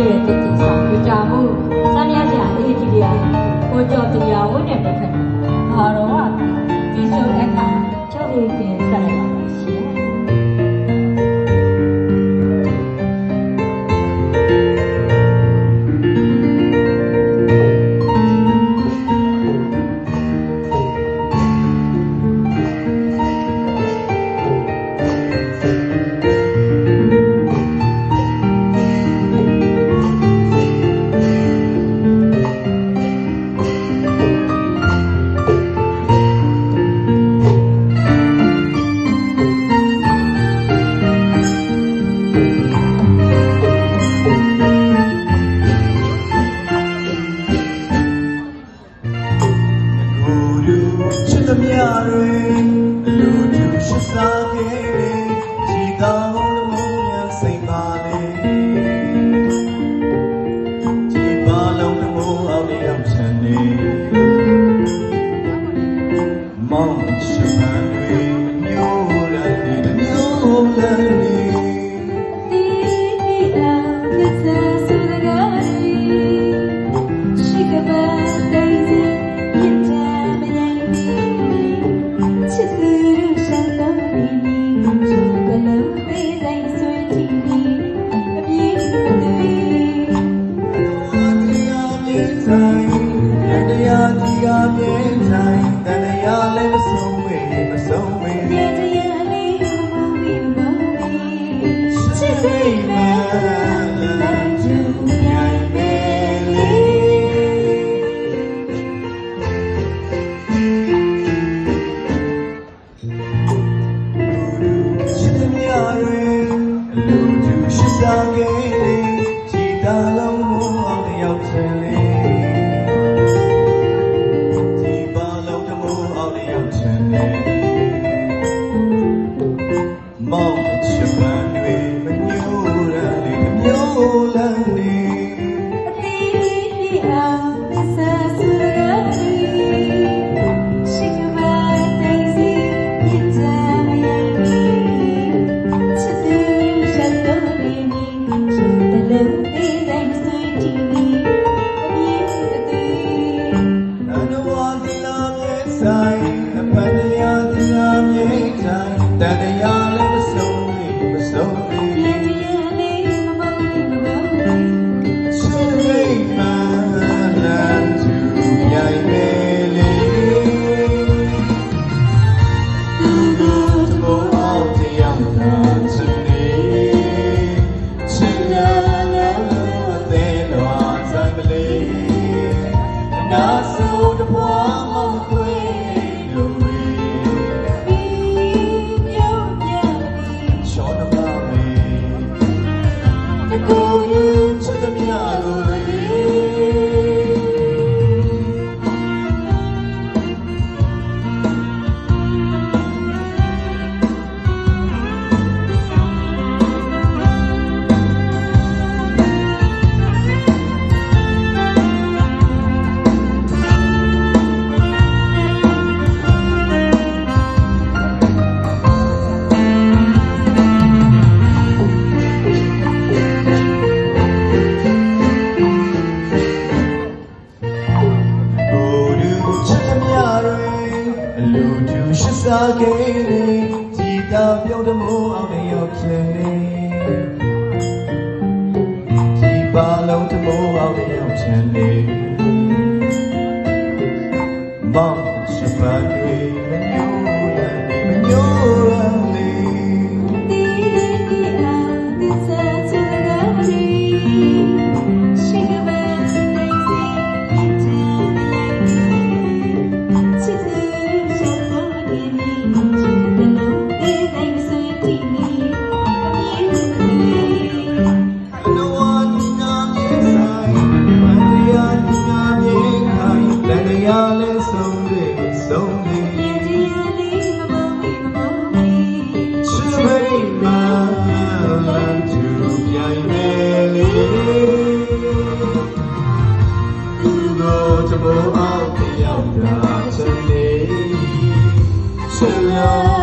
ခဲ့တဲ့တည်တည်ဆောင်ပြကြမှုစမ်းရစရာအေးကြီးရကိုကြော်တရားဝတ်တဲ့ဘက်ခါတော့ဒီစုံအခါချုပ်ရည်ပြန်ဆက် ရာတွေလူသူရှိစားခဲ့တယ်ခြေကောင်းမုံမြန်စိတ်ပါလေခြေပါလုံးတမိုးအောင်လျောက်ချန်နေမောင်ရှိမှန်တွေမျိုးလည်းဒီမျိုးလည်းဒီ She could birthday I love ရားလည်းမဆုံးလေးမဆုံးလေး那时候的我。路就是洒给你，吉他飙得毛没有钱呢，吉他飙得毛没有钱呢，忙不完的你们又，你们又。算了。